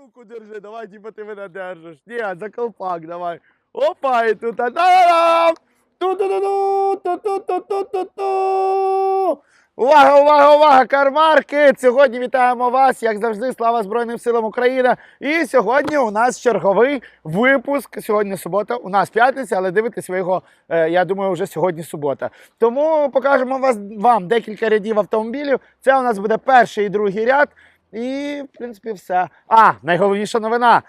руку держи, давай, типа ти мене держиш. Ні, за колпак давай. Опа, і тут. Увага, увага, увага! Кармарки! Сьогодні вітаємо вас, як завжди, слава Збройним силам України. І сьогодні у нас черговий випуск. Сьогодні субота. У нас п'ятниця, але дивитесь ви його, е, я думаю, вже сьогодні субота. Тому покажемо вас, вам декілька рядів автомобілів. Це у нас буде перший і другий ряд. І, в принципі, все. А, найголовніша новина.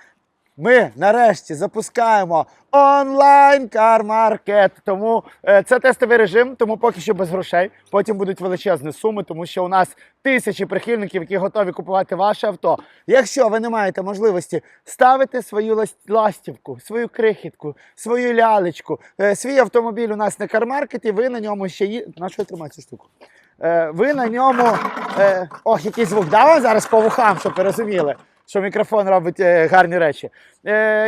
Ми нарешті запускаємо онлайн кармаркет. Тому е, це тестовий режим, тому поки що без грошей. Потім будуть величезні суми, тому що у нас тисячі прихильників, які готові купувати ваше авто. Якщо ви не маєте можливості ставити свою лас- ластівку, свою крихітку, свою лялечку, е, свій автомобіль у нас на кармаркеті, ви на ньому ще є. На що я цю штуку? Е, ви на ньому. Е, ох, який звук дав вам зараз по вухам, щоб ви розуміли, що мікрофон робить е, гарні речі.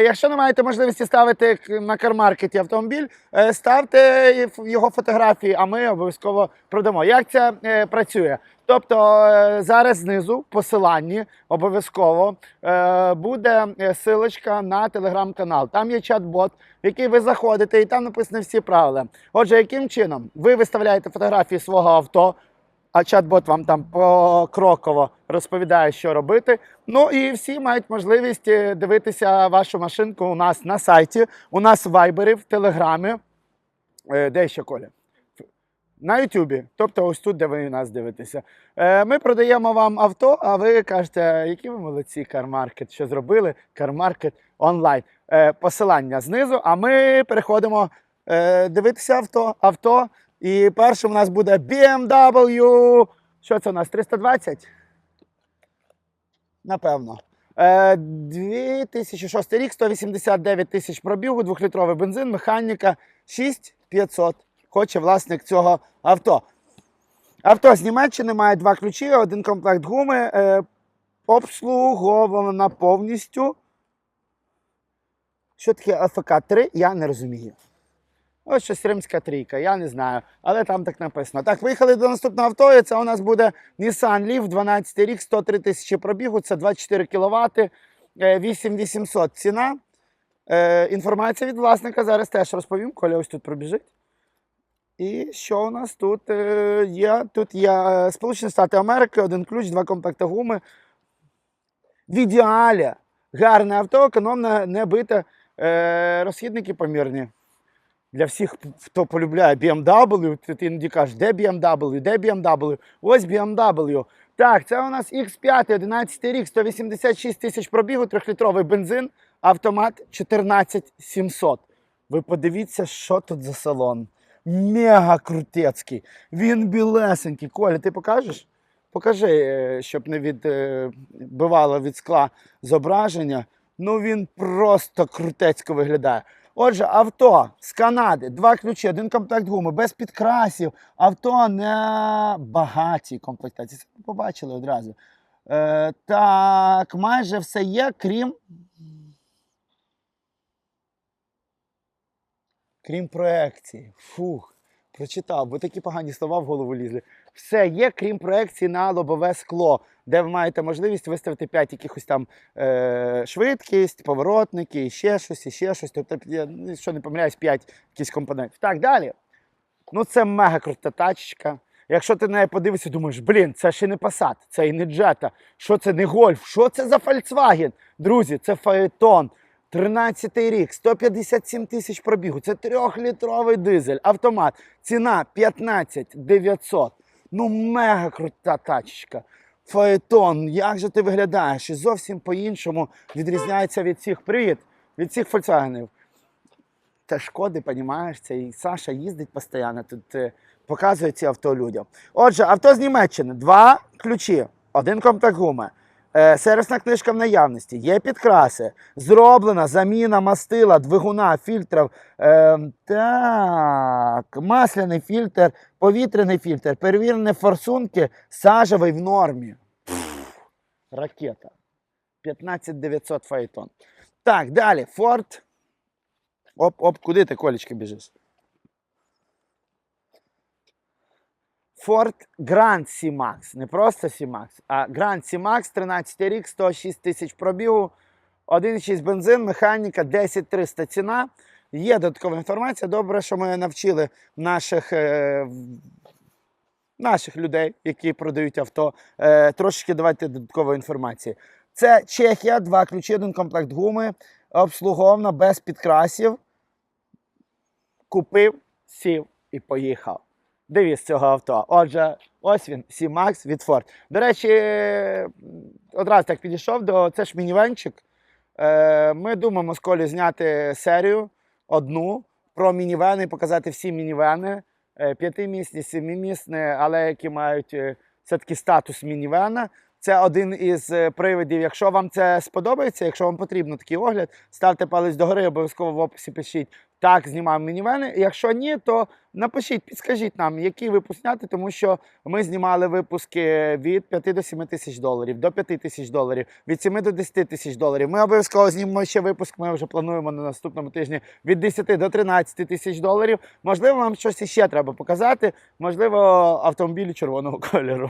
Якщо не маєте можливості ставити на кармаркеті автомобіль, ставте його фотографії, а ми обов'язково продамо. Як це працює? Тобто е, зараз знизу в посиланні обов'язково е, буде е, силочка на телеграм-канал. Там є чат-бот, в який ви заходите, і там написані всі правила. Отже, яким чином ви виставляєте фотографії свого авто, а чат-бот вам там покроково розповідає, що робити. Ну і всі мають можливість дивитися вашу машинку у нас на сайті, у нас в Вайбері, в Телеграмі. Де ще Коля? На Ютубі, тобто ось тут, де ви нас дивитеся. Е, Ми продаємо вам авто, а ви кажете, які ви молодці, кармаркет, що зробили? Кармаркет онлайн. Е, Посилання знизу, а ми переходимо е, дивитися авто. авто. І першим у нас буде BMW. Що це у нас? 320? Напевно. Е, 2006 рік, 189 тисяч пробігу, двохлітровий бензин, механіка 6500. Хоче власник цього авто. Авто з Німеччини має два ключі, один комплект гуми. Е, обслугована повністю. Що таке АФК 3, я не розумію. Ось щось римська трійка, я не знаю, але там так написано. Так, виїхали до наступного авто, і це у нас буде Nissan Leaf, 12 рік, 103 тисячі пробігу, це 24 кВт, 8800 ціна. Е, інформація від власника зараз теж розповім, Коля ось тут пробіжить. І що у нас тут е, є? Тут є е, Сполучені Штати Америки, один ключ, два комплекти гуми. В ідеалі гарне авто, економне, не бите, е, розхідники помірні. Для всіх, хто полюбляє BMW, ти іноді кажеш, де BMW, де BMW? Ось BMW. Так, це у нас X5, 11 рік, 186 тисяч пробігу, 3-літровий бензин, автомат 14700. Ви подивіться, що тут за салон. Мега крутецький. Він білесенький. Коля, ти покажеш? Покажи, е, щоб не відбивало від скла зображення. Ну він просто крутецько виглядає. Отже, авто з Канади, два ключі, один комплект гуми, без підкрасів. Авто не багатій комплектації. Це побачили одразу. Е, так, майже все є, крім. Крім проекції. Фух, прочитав, бо такі погані слова в голову лізли. Все є, крім проекції на лобове скло, де ви маєте можливість виставити 5 якихось там е, швидкість, поворотники, ще щось, і ще щось. Тобто, я, якщо не помиляюсь, 5 якісь компонентів. Так, далі. Ну, це мега крута тачка. Якщо ти на неї подивишся, думаєш, блін, це ще не Passat, це і не Jetta, що це не Golf, що це за Volkswagen? Друзі, це Phaeton. 13-й рік, 157 тисяч пробігу. Це трьохлітровий дизель, автомат. Ціна 15 900. Ну, мега крута тачка. Фаетон, як же ти виглядаєш? І зовсім по-іншому відрізняється від цих привід, від цих Volkswagen. Та шкоди, понімаєш, це і Саша їздить постійно, тут е, показує ці авто людям. Отже, авто з Німеччини, два ключі, один комплект гуми. Е, сервісна книжка в наявності, є підкраси, зроблена заміна мастила, двигуна, фільтрів. Е, так, масляний фільтр, повітряний фільтр, перевірені форсунки, сажевий в нормі. Пф, ракета. 15900 фаетон. Так, далі. Ford. Оп, оп, куди ти, колечки, біжиш? Ford Grand C-Max. Не просто C-Max, а Grand C-Max, 13 рік, 106 тисяч пробігу, 1,6 бензин, механіка 10300 ціна. Є додаткова інформація. Добре, що ми навчили наших, е, наших людей, які продають авто, е, трошечки давати додаткової інформації. Це Чехія, два ключі, один комплект гуми, обслугована без підкрасів. Купив, сів і поїхав. Девіз цього авто. Отже, ось він, C-Max від Ford. До речі, одразу так підійшов до це ж мінівенчик. Е, Ми думаємо з Колі зняти серію одну про мінівени, показати всі мінівени. е, П'ятимісні, семимісні, але які мають е, все-таки статус мінівена. Це один із приводів. Якщо вам це сподобається, якщо вам потрібно такий огляд, ставте палець догори, обов'язково в описі пишіть так, знімаємо мінівени. Якщо ні, то напишіть, підскажіть нам, який випуск зняти, тому що ми знімали випуски від 5 до 7 тисяч доларів, до 5 тисяч доларів, від 7 до 10 тисяч доларів. Ми обов'язково знімемо ще випуск. Ми вже плануємо на наступному тижні від 10 до 13 тисяч доларів. Можливо, вам щось іще треба показати. Можливо, автомобілі червоного кольору.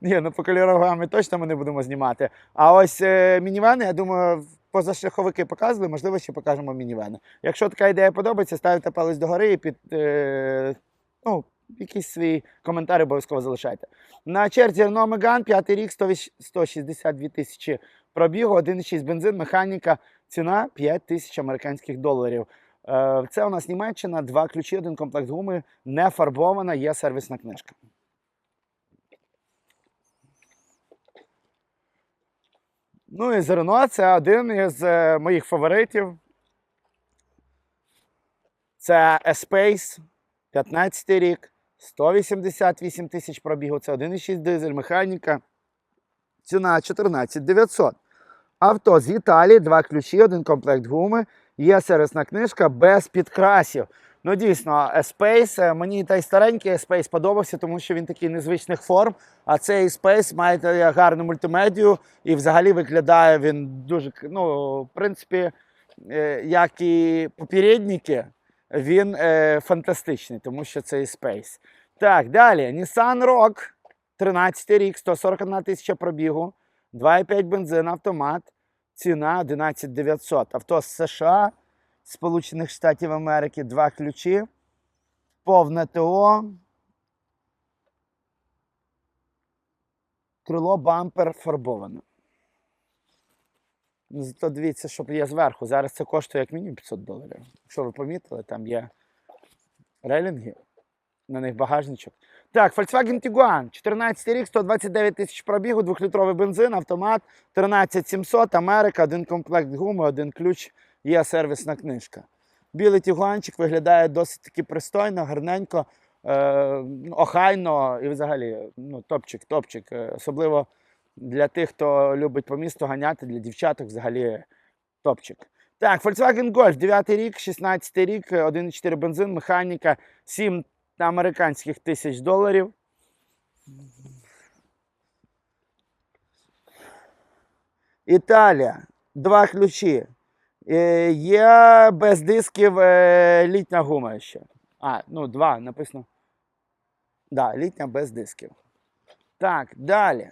Ні, ну по кольоровому точно ми не будемо знімати. А ось е, мінівени, я думаю, позашляховики показували, можливо, ще покажемо мінівени. Якщо така ідея подобається, ставте палець догори і під е, ну, якийсь свій коментар обов'язково залишайте. На черзі Renault Megane, 5 рік, 162 тисячі пробігу, 1,6 бензин, механіка, ціна 5 тисяч американських доларів. Е, Це у нас Німеччина, два ключі, один комплект гуми, не фарбована, є сервісна книжка. Ну і зерно це один із е, моїх фаворитів. Це Espace, 15 рік, 188 тисяч пробігу, це 1,6 дизель, механіка. Ціна 14 900. Авто з Італії, два ключі, один комплект гуми, є сервісна книжка без підкрасів. Ну, дійсно, Space, е, мені той старенький Space подобався, тому що він такий незвичних форм. А цей Space має гарну мультимедію і взагалі виглядає він дуже, ну, в принципі, е, як і попередники, він е, фантастичний, тому що це і Space. Так, далі. Nissan Rogue, 13 рік, 141 тисяча пробігу, 2,5 бензин, автомат. Ціна 11 900. Авто з США, Сполучених Штатів Америки, два ключі, повне ТО. Крило бампер фарбоване. Ну, Зато дивіться, щоб є зверху. Зараз це коштує як мінімум 500 доларів. Якщо ви помітили, там є релінги, на них багажничок. Так, Volkswagen Tiguan, 14 рік, 129 тисяч пробігу, 2-літровий бензин, автомат, 13700, Америка, один комплект гуми, один ключ, є сервісна книжка. Білий тігуанчик виглядає досить таки пристойно, гарненько, е, охайно і взагалі ну, топчик, топчик. Е, Особливо для тих, хто любить по місту ганяти, для дівчаток взагалі топчик. Так, Volkswagen Golf, 9 рік, 16 рік, 1,4 бензин, механіка, 7 американських тисяч доларів. Італія, два ключі. Е, Є без дисків е, літня гума ще. А, ну, два, написано. Да, літня без дисків. Так, далі.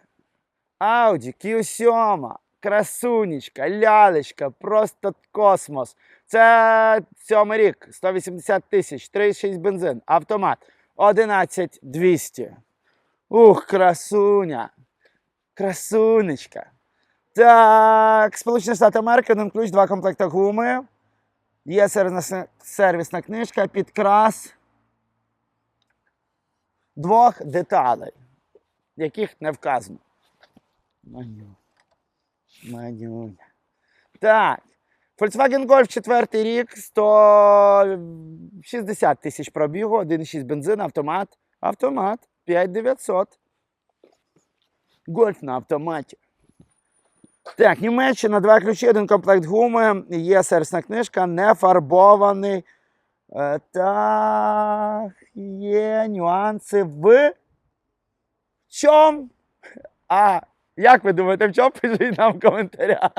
Audi Q7, красунечка, лялечка, просто космос. Це сьомий рік, 180 тисяч, 3,6 бензин, автомат, 11200. Ух, красуня. Красунечка. Так, Сполучені Штати Америки, один ключ, два комплекти гуми. Є сервісна, сервісна книжка, підкрас двох деталей, яких не вказано. Маню. Манюня. Так. Volkswagen Golf 4 рік, 160 тисяч пробігу, 1,6 бензин, автомат. Автомат 5900. Гольф на автоматі. Так, Німеччина, два ключі, один комплект гуми, є сервісна книжка, не фарбований. Е, Так, є нюанси в чому? А, як ви думаєте, в чому пишіть нам в коментарях?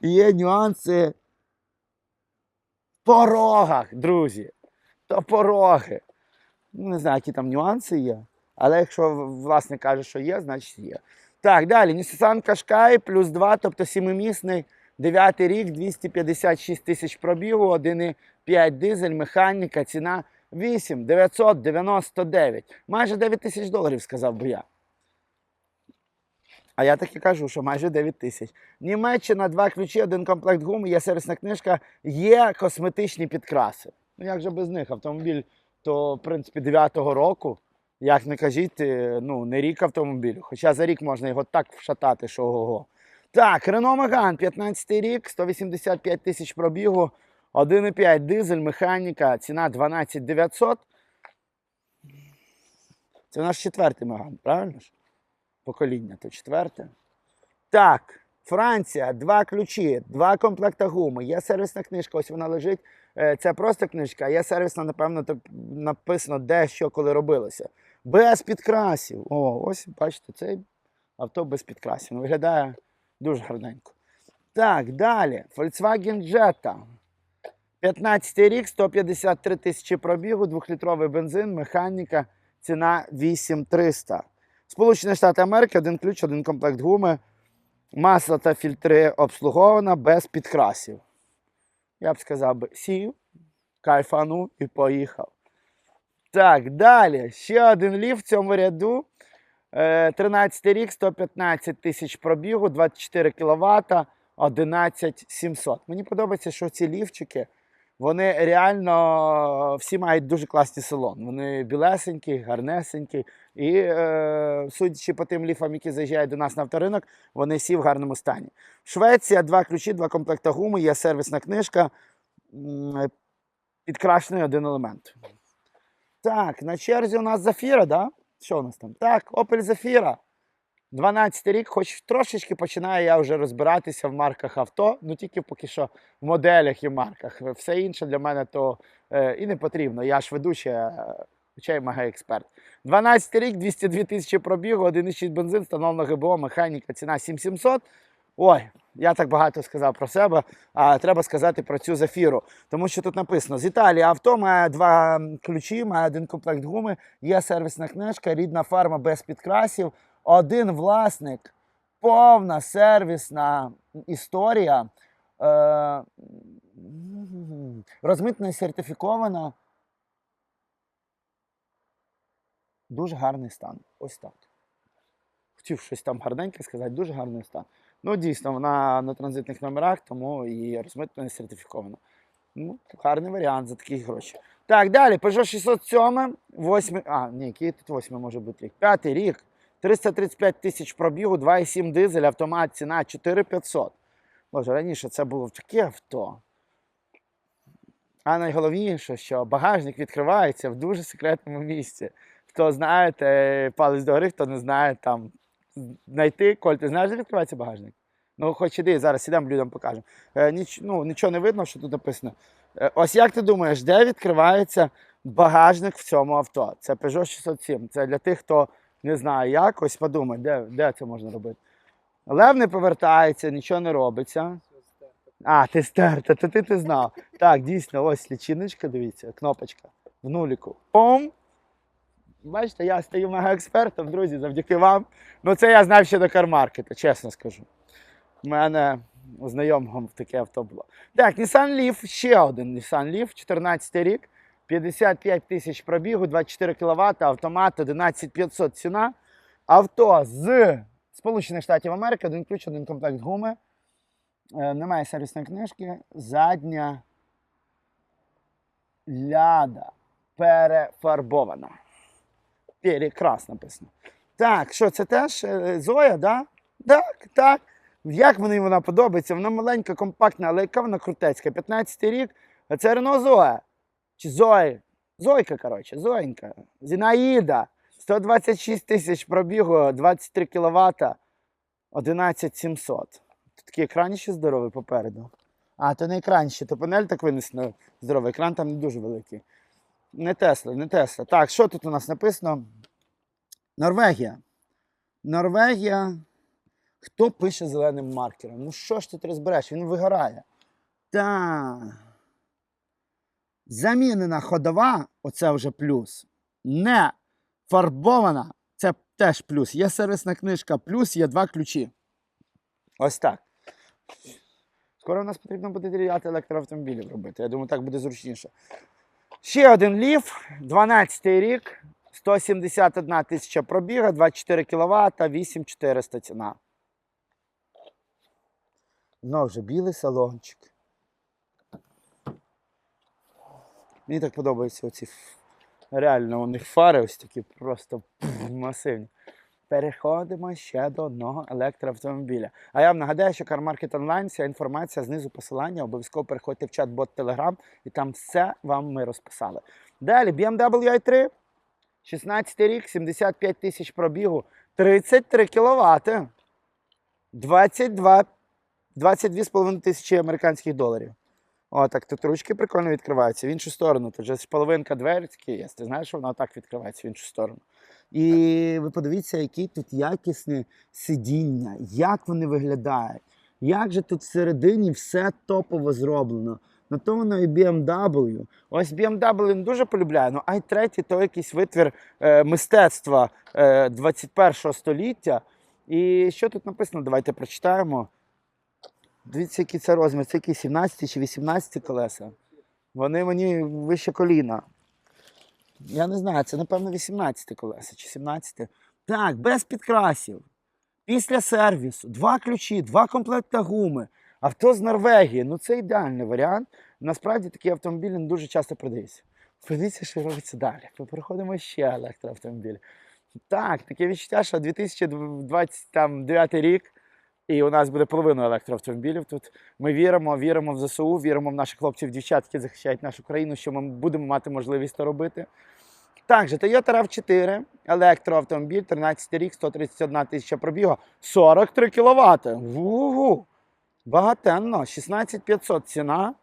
Є нюанси в порогах, друзі. То пороги. Ну, не знаю, які там нюанси є. Але якщо власник каже, що є, значить є. Так, далі. Nissan Qashqai плюс 2, тобто сімимісний, 9 рік, 256 тисяч пробігу, 1,5 дизель, механіка, ціна 8 999. Майже 9 тисяч доларів, сказав би я. А я так і кажу, що майже 9 тисяч. Німеччина, два ключі, один комплект гуми, є сервісна книжка, є косметичні підкраси. Ну як же без них? Автомобіль то, в принципі, 9-го року. Як не кажіть, е, ну, не рік автомобілю. Хоча за рік можна його так вшатати, що ого. Так, Renault Megane, 15 рік, 185 тисяч пробігу, 1,5 дизель, механіка, ціна 12 900. Це наш четвертий Megane, правильно ж? Покоління, то четверте. Так, Франція, два ключі, два комплекта гуми. Є сервісна книжка, ось вона лежить. Е, Це просто книжка, є сервісна, напевно, написано, де що коли робилося. Без підкрасів. О, ось бачите, цей авто без підкрасів. Ну, Виглядає дуже гарненько. Так, далі. Volkswagen Jetta. 15 рік, 153 тисячі пробігу, 2-літровий бензин, механіка, ціна 8300. Сполучені Штати Америки, один ключ, один комплект гуми, масло та фільтри обслугована без підкрасів. Я б сказав сів, кайфанув і поїхав. Так, далі. Ще один ліфт в цьому ряду. Е, 13 рік, 115 тисяч пробігу, 24 кВт, 11 700. Мені подобається, що ці ліфчики, вони реально всі мають дуже класний салон. Вони білесенькі, гарнесенькі. І е, судячи по тим ліфам, які заїжджають до нас на авторинок, вони всі в гарному стані. Швеція, два ключі, два комплекта гуми, є сервісна книжка, підкрашений один елемент. Так, на черзі у нас Зафіра, да? Що у нас там? Так, Opel Zafira. 12 рік, хоч трошечки починаю я вже розбиратися в марках авто, ну тільки поки що в моделях і марках. Все інше для мене то е, і не потрібно. Я ж ведучий, е, хоча й мега експерт. 12 рік, 202 тисячі пробігу, 1,6 бензин, встановлено ГБО, механіка, ціна 7700. Ой, я так багато сказав про себе, а треба сказати про цю зафіру. Тому що тут написано: з Італії авто має два ключі, має один комплект гуми, є сервісна книжка, рідна фарма без підкрасів, один власник, повна сервісна історія. Е, розмитна і сертифікована. Дуже гарний стан. Ось так. Хотів щось там гарненьке сказати, дуже гарний стан. Ну, дійсно, вона на транзитних номерах, тому і розмитнено і сертифіковано. Ну, гарний варіант за такі гроші. Так, далі. Peugeot 607, 8. А, ні, який тут 8 може бути рік. П'ятий рік. 335 тисяч пробігу, 2,7 дизель, автомат, ціна 4500. Боже, раніше це було таке авто. А найголовніше, що багажник відкривається в дуже секретному місці. Хто знає, палець догори, хто не знає, там знайти. Коль, ти знаєш, де відкривається багажник? Ну, хоч іди, зараз ідемо людям покажемо. Е, ніч, ну, нічого не видно, що тут написано. Е, ось як ти думаєш, де відкривається багажник в цьому авто? Це Peugeot 607. Це для тих, хто не знає як, ось подумай, де, де це можна робити. Лев не повертається, нічого не робиться. А, ти стерта, то ти ти знав. Так, дійсно, ось лічиночка, дивіться, кнопочка в нуліку. Пом! Бачите, я стаю мега-експертом, друзі, завдяки вам. Ну, це я знав ще до кармаркета, чесно скажу. У мене знайомого таке авто було. Так, Nissan Leaf, ще один Nissan Leaf, 14 рік, 55 тисяч пробігу, 24 кВт, автомат 11500 ціна. Авто з Сполучених Штатів Америки, один ключ, один комплект гуми. Е, Немає сервісної книжки. Задня ляда перефарбована. Перекрас написано. Так, що це теж е, Зоя, да? Так, так. Як мені вона подобається? Вона маленька, компактна, але яка вона крутецька. 15 рік. А це Рено Зоя. Чи Зої? Зойка, коротше, Зоєнька. Зінаїда. 126 тисяч пробігу, 23 кВт, 11700. Тут такий екран ще здоровий попереду. А, то не екран ще, то панель так винесено здоровий. Екран там не дуже великий. Не Тесла, не Тесла. Так, що тут у нас написано? Норвегія. Норвегія. Хто пише зеленим маркером? Ну що ж тут розбереш? Він вигорає. Так. Замінена ходова, оце вже плюс. Не фарбована. Це теж плюс. Є сервісна книжка, плюс є два ключі. Ось так. Скоро в нас потрібно буде дерев'яти електроавтомобілів робити. Я думаю, так буде зручніше. Ще один ліф, 12 рік, 171 тисяча пробіга, 24 кВт, 8400 ціна. Знову вже білий салончик. Мені так подобаються оці реально у них фари ось такі просто пф, масивні. Переходимо ще до одного електроавтомобіля. А я вам нагадаю, що CarMarket Online, вся інформація знизу посилання. Обов'язково переходьте в чат-бот Telegram, і там все вам ми розписали. Далі BMW i3, 16 рік, 75 тисяч пробігу, 33 кВт, 22, 22,5 тисячі американських доларів. О, так тут ручки прикольно відкриваються в іншу сторону. Тут же половинка дверки є. Ти знаєш, що вона так відкривається в іншу сторону. І ви подивіться, які тут якісні сидіння, як вони виглядають, як же тут всередині все топово зроблено. На то воно і BMW. Ось BMW не дуже полюбляє, ну i3 то якийсь витвір е, мистецтва е, 21 століття. І що тут написано? Давайте прочитаємо. Дивіться, який це розмір. Це які 17 чи 18 колеса. Вони мені вище коліна. Я не знаю, це напевно 18 колеса чи 17. Так, без підкрасів. Після сервісу, два ключі, два комплекти гуми. Авто з Норвегії. Ну це ідеальний варіант. Насправді такі автомобілі не дуже часто продаються. Подивіться, що робиться далі. Ми переходимо ще електроавтомобілі. Так, таке відчуття, що 2029 рік, і у нас буде половина електроавтомобілів тут. Ми віримо, віримо в ЗСУ, віримо в наших хлопців, дівчат, які захищають нашу країну, що ми будемо мати можливість це робити. Також Toyota RAV4, електроавтомобіль, 13 рік, 131 тисяча пробігу, 43 кВт. Ву-гу. Багатенно, 16500 ціна.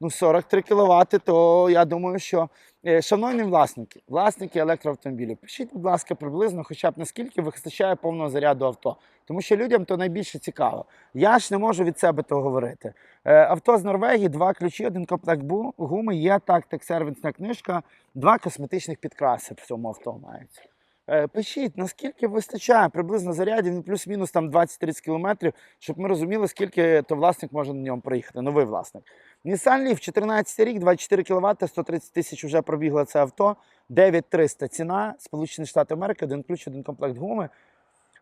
Ну, 43 кВт, то я думаю, що. Е, Шановні власники, власники електроавтомобілів, пишіть, будь ласка, приблизно хоча б наскільки вистачає повного заряду авто. Тому що людям то найбільше цікаво. Я ж не можу від себе того говорити. Е, Авто з Норвегії, два ключі, один комплект гуми, є тактик, сервісна книжка, два косметичних підкраси в цьому авто мається. Е, Пишіть, наскільки вистачає приблизно зарядів, ну, плюс-мінус там 20-30 кілометрів, щоб ми розуміли, скільки то власник може на ньому проїхати, новий власник. Nissan Leaf, 14 рік, 24 кВт, 130 тисяч вже пробігло це авто, 9300 ціна, Сполучені Штати Америки, один ключ, один комплект гуми.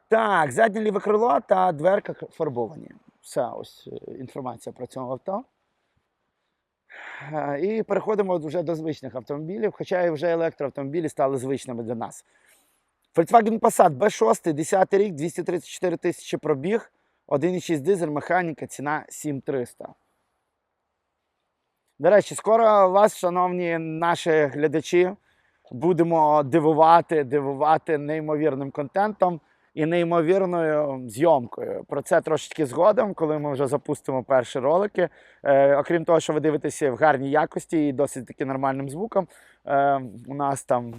Так, заднє ліве крило та дверка фарбовані. Все, ось е, інформація про цьому авто. Е, І переходимо вже до звичних автомобілів, хоча і вже електроавтомобілі стали звичними для нас. Volkswagen Passat B6, 10 рік, 234 тисячі пробіг, 1,6 дизель, механіка, ціна 7300. До речі, скоро вас, шановні наші глядачі, будемо дивувати, дивувати неймовірним контентом і неймовірною зйомкою. Про це трошечки згодом, коли ми вже запустимо перші ролики. Е, окрім того, що ви дивитеся в гарній якості і досить таки нормальним звуком. Е, у нас там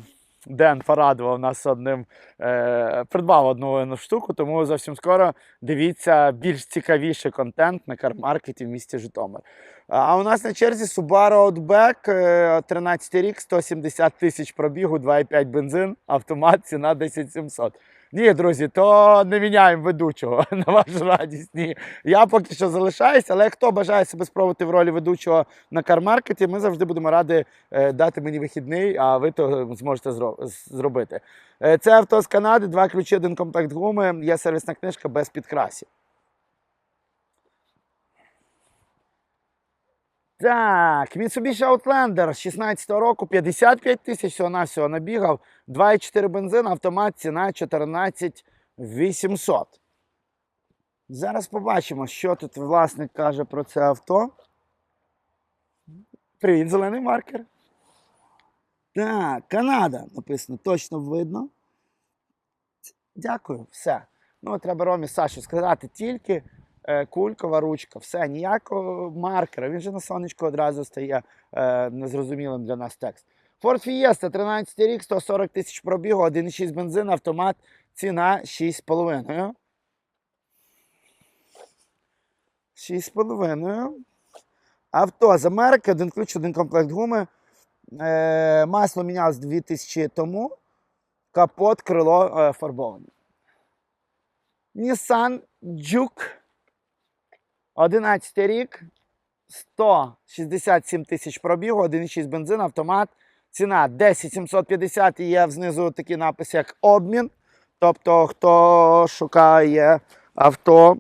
Ден порадував нас одним, е, придбав одну штуку, тому зовсім скоро дивіться більш цікавіший контент на кармаркеті в місті Житомир. А у нас на черзі Subaru Outback, е, 13 рік, 170 тисяч пробігу, 2,5 бензин, автомат, ціна 10700. Ні, друзі, то не міняємо ведучого на вашу радість. Ні. Я поки що залишаюся, але хто бажає себе спробувати в ролі ведучого на кармаркеті, ми завжди будемо раді е, дати мені вихідний, а ви то зможете зро- зробити. Е, Це авто з Канади, два ключі, один комплект гуми, є сервісна книжка без підкрасів. Так, Mitsubishi Outlander 16-го року 55 тисяч всього навсього набігав. 2,4 бензин, автомат, ціна 14 800. Зараз побачимо, що тут власник каже про це авто. Привіт, зелений маркер. Так, Канада написано, точно видно. Дякую, все. Ну, треба Ромі Сашу сказати тільки кулькова ручка, все, ніякого маркера. Він же на сонечко одразу стає е, незрозумілим для нас текст. Ford Fiesta, 13 рік, 140 тисяч пробігу, 1,6 бензин, автомат, ціна 6,5. 6,5. Авто з Америки, один ключ, один комплект гуми. Е, масло мінялось 2000 тому. капот, крило е, фарбовані. Nissan Juke. 11 рік. 167 тисяч пробігу, 1,6 бензин, автомат. Ціна 10 750 і є знизу такий напис, як обмін. Тобто, хто шукає авто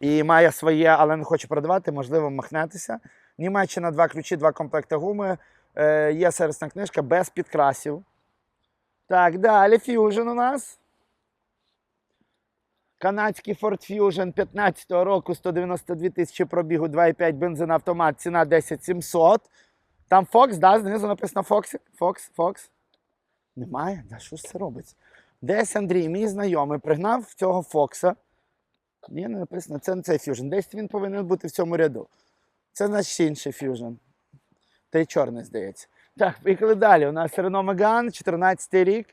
і має своє, але не хоче продавати, можливо, махнетеся. Німеччина, два ключі, два комплекти гуми. Е, є сервісна книжка без підкрасів. Так, далі Fusion у нас. Канадський Ford Fusion 15-го року 192 тисячі пробігу, 2,5 бензин автомат, ціна 10 700. Там Fox, да, знизу написано Fox. Fox, Fox. Немає? Да що ж це робиться? Десь Андрій, мій знайомий, пригнав цього Фокса. Ні, не написано, це не цей Fusion. Десь він повинен бути в цьому ряду. Це значить інший Fusion. Та й чорний, здається. Так, поїхали далі. У нас Renault Megane, 14 рік.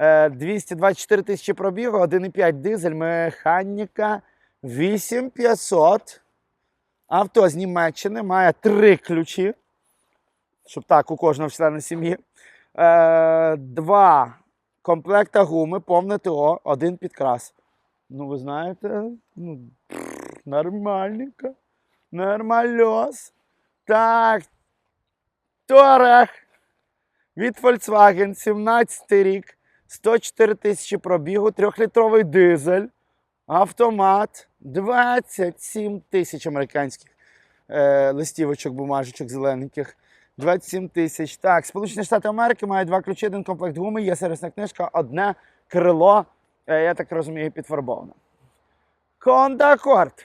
Е, 224 тисячі пробігу, 1,5 дизель, механіка 8500. Авто з Німеччини має три ключі. Щоб так, у кожного члена сім'ї. Е, два комплекта гуми, повне ТО, один підкрас. Ну, ви знаєте, ну, нормальненько. Нормальос. Так. Торех. Від Volkswagen, 17 рік. 104 тисячі пробігу, 3-літровий дизель, автомат, 27 тисяч американських е, листівочок, бумажечок зелененьких. 27 тисяч. Так, Сполучені Штати Америки мають два ключі, один комплект гуми, є сервісна книжка, одне крило, е, я так розумію, підфарбоване. Accord.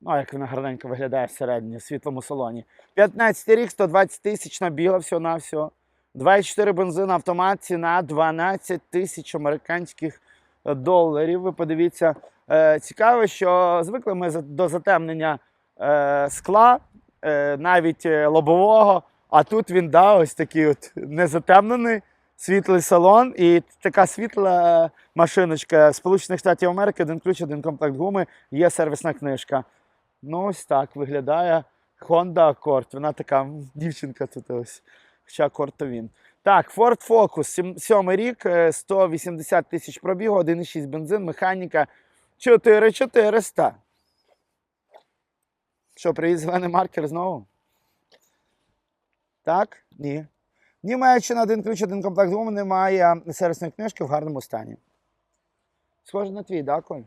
Ну, як вона гарненько виглядає всередині, в світлому салоні. 15 рік, 120 тисяч на біло, всього на всього. 2,4 бензин автомат, ціна 12 тисяч американських е, доларів. Ви подивіться, е, цікаво, що звикли ми до затемнення е, скла, навіть лобового, а тут він да, ось такий от незатемнений, світлий салон і така світла машиночка Сполучених Штатів Америки, один ключ, один комплект гуми, є сервісна книжка. Ну, ось так виглядає Honda Accord. Вона така дівчинка тут ось. Хоча Accord він. Так, Ford Focus, сім- сьомий рік, е, 180 тисяч пробігу, 1,6 бензин, механіка 4400. Що, привіз зелений маркер знову? Так? Ні. Німеччина, один ключ, один комплект гуми, немає сервісної книжки в гарному стані. Схоже на твій, да, Коль?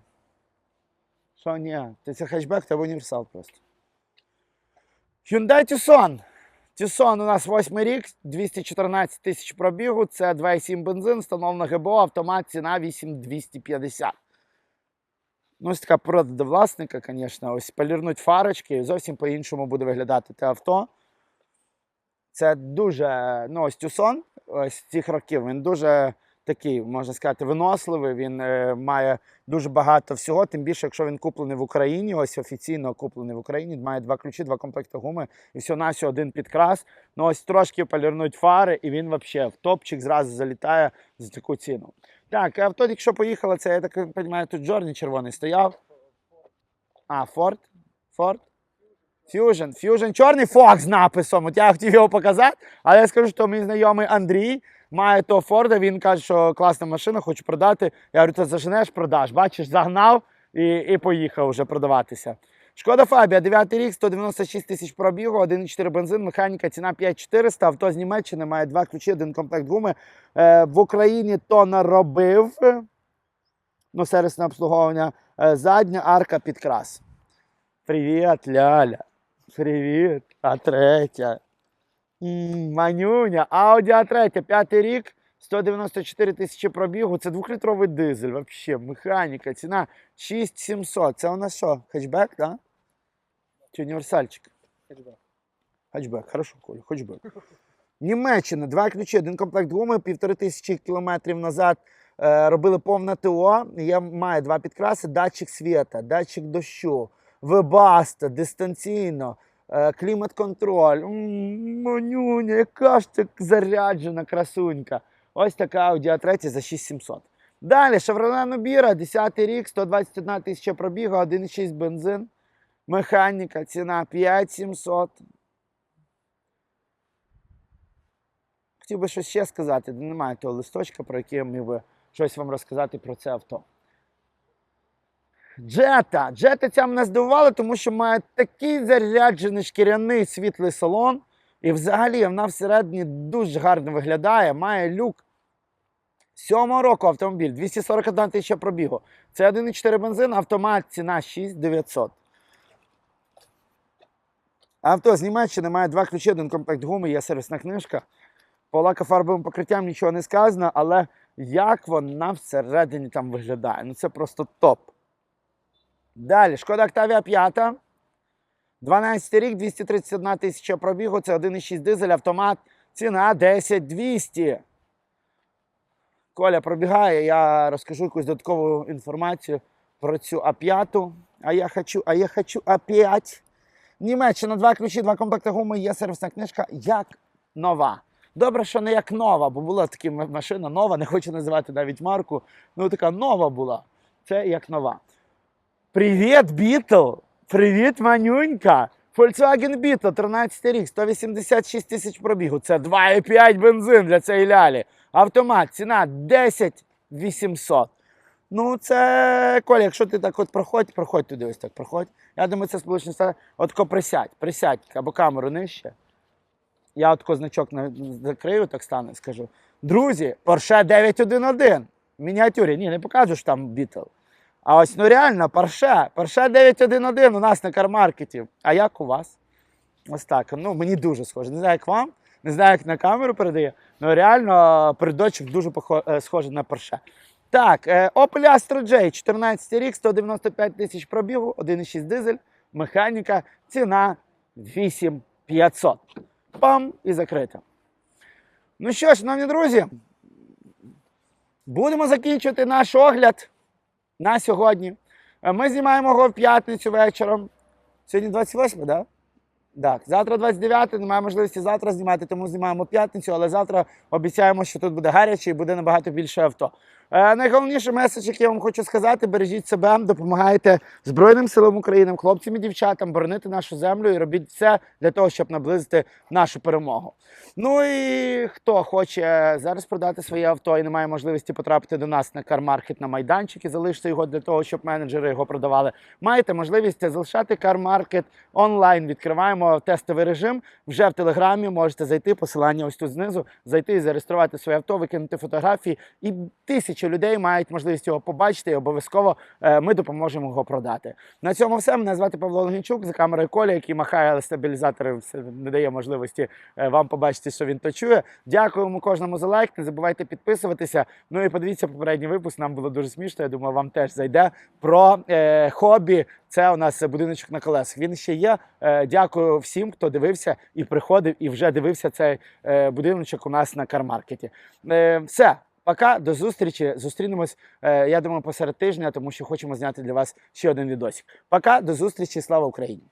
Що ні? Ти це хетчбек, тебе універсал просто. Hyundai Tucson. Tucson у нас восьмий рік, 214 тисяч пробігу, це 2,7 бензин, встановлено ГБО, автомат, ціна 8250. Ну, ось така порода до власника, звісно. Ось полірнуть фарочки, і зовсім по-іншому буде виглядати те авто. Це дуже, ну, ось Тюсон, ось цих років, він дуже такий, можна сказати, виносливий. Він е, має дуже багато всього. Тим більше, якщо він куплений в Україні, ось офіційно куплений в Україні, має два ключі, два комплекти гуми і всього на всього один підкрас. Ну ось трошки полірнуть фари, і він взагалі в топчик зразу залітає за таку ціну. Так, авто, якщо поїхало, це я так розумію, тут Джорні червоний стояв. А, Форд? Форд? Fusion. Fusion чорний Fox з написом. От я хотів його показати, але я скажу, що мій знайомий Андрій має того Форда. Він каже, що класна машина, хочу продати. Я говорю, то заженеш, продаш. Бачиш, загнав і, і поїхав вже продаватися. Шкода Фабія, 9 рік, 196 тисяч пробігу, 1,4 бензин, механіка, ціна 5400. Авто з Німеччини має два ключі, один комплект гуми. Е, в Україні то наробив. Ну, сервісне обслуговування. Е, задня арка підкрас. Привіт, Ляля. Привіт. А третя. Манюня. Audi A3, п'ятий рік, 194 тисячі пробігу. Це двохлітровий дизель. Вообще, механіка. Ціна 6700. Це у нас що? Хетчбек, так? Да? Чи універсальчик? Хетчбек, Хетчбек, хорошо, Коля, хетчбек. Німеччина, два ключі, один комплект гуми, півтори тисячі кілометрів назад е, робили повне ТО. Я маю два підкраси: датчик світа, датчик дощу, вебаста, дистанційно, клімат-контроль. М, Манюня, яка ж ти заряджена красунька. Ось така Audi A3 за 6700. Далі Chevrolet Nubira, 10 рік, 121 тисяча пробігу, 1,6 бензин. Механіка, ціна 5700. хотів би щось ще сказати. де Немає того листочка, про який я міг би щось вам розказати про це авто. Джета. Джета ця мене здивувала, тому що має такий заряджений шкіряний світлий салон. І взагалі вона всередині дуже гарно виглядає, має люк. Сьомого року автомобіль, 241 тисяча пробігу. Це 1,4 бензин, автомат, ціна 6900. Авто з Німеччини має два ключі, один комплект гуми, є сервісна книжка. По лакофарбовим покриттям нічого не сказано, але як вона всередині там виглядає. Ну це просто топ. Далі, шкода Octavia 5. 12 рік, 231 тисяча пробігу, це 1,6 дизель, автомат, ціна 10 200. Коля пробігає, я розкажу якусь додаткову інформацію про цю А5. А я хочу, а я хочу А5. Німеччина, два ключі, два комплекти гуми, є сервісна книжка як нова. Добре, що не як нова, бо була така машина нова, не хочу називати навіть марку. Ну така нова була. Це як нова. Привіт, Бітл! Привіт, манюнька! Volkswagen Beetle, 13 рік, 186 тисяч пробігу. Це 2,5 бензин для цієї лялі. Автомат, ціна 10 800. Ну, це Коля, якщо ти так от проходь, проходь туди, ось так проходь. Я думаю, це сполучені Штати. От ко присядь, присядь або камеру нижче. Я от тако значок закрию, так стане, скажу. Друзі, Porsche 911. В мініатюрі. Ні, не покажу, що там Beetle. А ось ну реально, Porsche. Porsche 911 у нас на кармаркеті. А як у вас? Ось так. Ну, мені дуже схоже. Не знаю, як вам, не знаю, як на камеру передає. Ну реально, передочок дуже е, схожий на Porsche. Так, е, Opel Astra J, 14 рік, 195 тисяч пробігу, 1,6 дизель, механіка, ціна 8500. Пам і закрита. Ну що ж, шановні друзі, будемо закінчувати наш огляд на сьогодні. Е, Ми знімаємо його в п'ятницю вечором. Сьогодні 28, так? Да? Так, завтра 29, немає можливості завтра знімати, тому знімаємо п'ятницю, але завтра обіцяємо, що тут буде гаряче і буде набагато більше авто. Е, найголовніший меседж, який я вам хочу сказати: бережіть себе, допомагайте Збройним силам України, хлопцям і дівчатам боронити нашу землю і робіть все для того, щоб наблизити нашу перемогу. Ну і хто хоче зараз продати своє авто і не має можливості потрапити до нас на кармаркет на майданчик і залишити його для того, щоб менеджери його продавали. Маєте можливість залишати кармаркет онлайн. Відкриваємо тестовий режим вже в телеграмі. Можете зайти, посилання ось тут знизу, зайти і зареєструвати своє авто, викинути фотографії. І тисячі людей мають можливість його побачити. І обов'язково е, ми допоможемо його продати. На цьому все. Мене звати Павло Логінчук за камерою Коля, який махає але стабілізатори, не дає можливості е, вам побачити, що він то чує. Дякуємо кожному за лайк. Не забувайте підписуватися. Ну і подивіться попередній випуск. Нам було дуже смішно. Я думаю, вам теж зайде про е, хобі. Це у нас будиночок на колесах. Він ще є. Е, дякую всім, хто дивився і приходив, і вже дивився цей будиночок у нас на кармаркеті. Все. Пока, до зустрічі. Зустрінемось, е, я думаю, посеред тижня, тому що хочемо зняти для вас ще один відосик. Пока, до зустрічі, слава Україні!